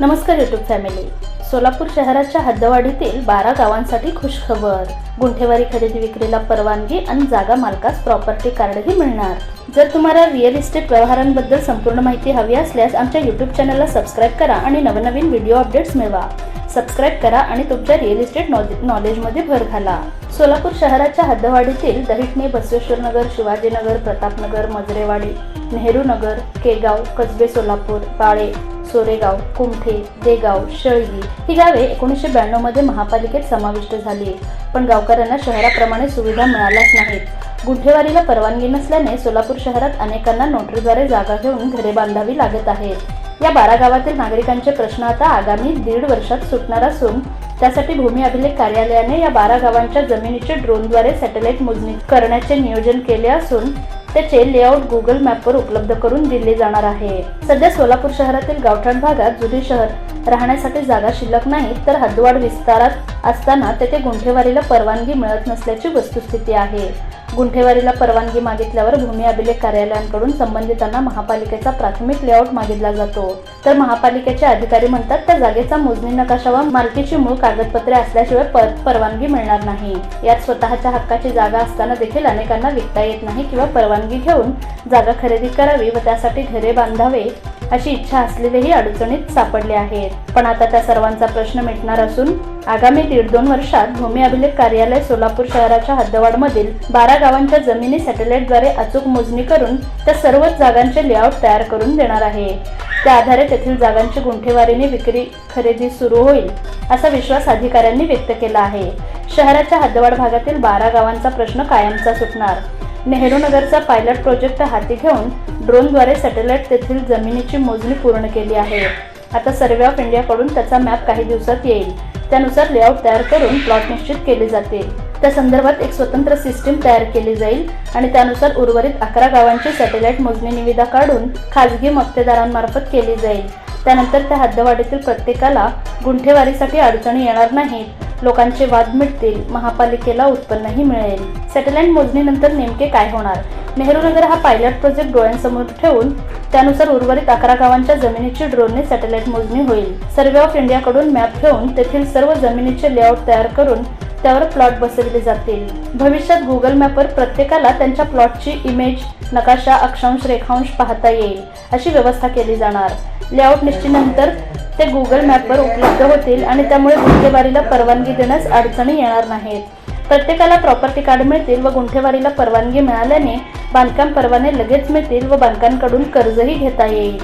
नमस्कार YouTube family Solapur शहराच्या हद्दवाढीतील बारा गावांसाठी खुशखबर. गुंठेवारी खरेदी विक्रीला परवानगी आणि जागा मालकास प्रॉपर्टी कार्डही मिळणार. जर तुम्हाला रिअल इस्टेट व्यवहारांबद्दल संपूर्ण माहिती हवी असल्यास आमच्या युट्यूब चॅनलला सबस्क्राईब करा आणि नवनवीन व्हिडिओ अपडेट्स मिळवा. सबस्क्राईब करा आणि तुमच्या रिअल इस्टेट नॉलेजमध्ये भर घाला. सोलापूर शहराच्या हद्दवाढीतील दहिटणे बसवेश्वरनगर शिवाजीनगर प्रतापनगर मजरेवाडी नेहरू नगर केगाव कसबे सोलापूर बाळे सोरेगाव कुमठे देगाव शळगी ही गावे एकोणीसशे ब्याण्णवमध्ये महापालिकेत समाविष्ट झाली पण गावकऱ्यांना शहराप्रमाणे सुविधा मिळाल्याच नाहीत. गुंठेवारीला परवानगी नसल्याने सोलापूर शहरात अनेकांना नोटरीद्वारे जागा घेऊन घरे बांधावी लागत आहेत. या बारा गावातील नागरिकांचे प्रश्न आता आगामी दीड वर्षात सुटणार असून त्यासाठी भूमी अभिलेख कार्यालयाने या बारा गावांच्या जमिनीचे ड्रोनद्वारे सॅटेलाइट मोजणी करण्याचे नियोजन केले असून त्याचे लेआउट गुगल मॅपवर उपलब्ध करून दिले जाणार आहे. सध्या सोलापूर शहरातील गावठाण भागात जुने शहर राहण्यासाठी जागा शिल्लक नाही तर हद्दवाढ विस्तारात असताना तेथे गुंठेवारीला परवानगी मिळत नसल्याची वस्तुस्थिती आहे. गुंठेवारीला परवानगी मागितल्यावर भूमी अभिलेख कार्यालयांकडून संबंधितांना महापालिकेचा प्राथमिक लेआउट मागितला जातो. तर महापालिकेचे अधिकारी म्हणतात त्या जागेचा मोजणी नकाशा व मालकीची मूळ कागदपत्रे असल्याशिवाय पर परवानगी मिळणार नाही. यात स्वतःच्या हक्काची जागा असताना देखील अनेकांना विकता येत नाही किंवा परवानगी घेऊन जागा खरेदी करावी व त्यासाठी घरे बांधावे अशी इच्छा असलेलेही अडचणीत सापडले आहेत. पण आता त्या सर्वांचा प्रश्न मिटणार असून आगामी दीड दोन वर्षात भूमी अभिलेख कार्यालय सोलापूर शहराच्या हद्दवाडमधील बारा गावांच्या जमिनी सॅटेलाइटद्वारे अचूक मोजणी करून त्या सर्वच जागांचे लेआउट तयार करून देणार आहे. त्या आधारे तेथील जागांची गुंठेवारीने विक्री खरेदी सुरू होईल असा विश्वास अधिकाऱ्यांनी व्यक्त केला आहे. शहराच्या हद्दवाड भागातील बारा गावांचा प्रश्न कायमचा सुटणार. नेहरू नगरचा पायलट प्रोजेक्ट हाती घेऊन ड्रोनद्वारे सॅटेलाइट तेथील जमिनीची मोजणी पूर्ण केली आहे. आता सर्वे ऑफ इंडियाकडून त्याचा मॅप काही दिवसात येईल. त्यानुसार लेआउट तयार करून प्लॉट निश्चित केले जाते. त्या संदर्भात एक स्वतंत्र सिस्टीम तयार केली जाईल आणि त्यानुसार उर्वरित अकरा गावांची सॅटेलाइट मोजणी निविदा काढून खाजगी मक्तेदारांमार्फत केली जाईल. त्यानंतर त्या हद्दवाढीतील प्रत्येकाला गुंठेवारीसाठी अडचणी येणार नाहीत. लोकांचे वाद मिटतील महापालिकेला उत्पन्नही मिळेल. सॅटेलाइट मोजणीनंतर नेमके काय होणार? नेहरू नगर हा पायलट प्रोजेक्ट डोळ्यांसमोर ठेवून त्यानुसार उर्वरित अकरा गावांच्या जमिनीची ड्रोनने सॅटेलाइट मोजणी होईल. सर्वे ऑफ इंडियाकडून मॅप घेऊन तेथील सर्व जमिनीचे लेआउट तयार करून त्यावर प्लॉट बसविले जातील. भविष्यात गुगल मॅपवर प्रत्येकाला त्यांच्या प्लॉटची इमेज नकाशा अक्षांश रेखांश पाहता येईल अशी व्यवस्था केली जाणार. लेआउट निश्चितनंतर ते गुगल मॅपवर उपलब्ध होतील आणि त्यामुळे गुंठेवारीला परवानगी देण्यास अडचणी येणार नाहीत. प्रत्येकाला प्रॉपर्टी कार्ड मिळतील व गुंठेवारीला परवानगी मिळाल्याने बांधकाम परवाने लगेच मिळतील व बँकांकडून कर्जही घेता येईल.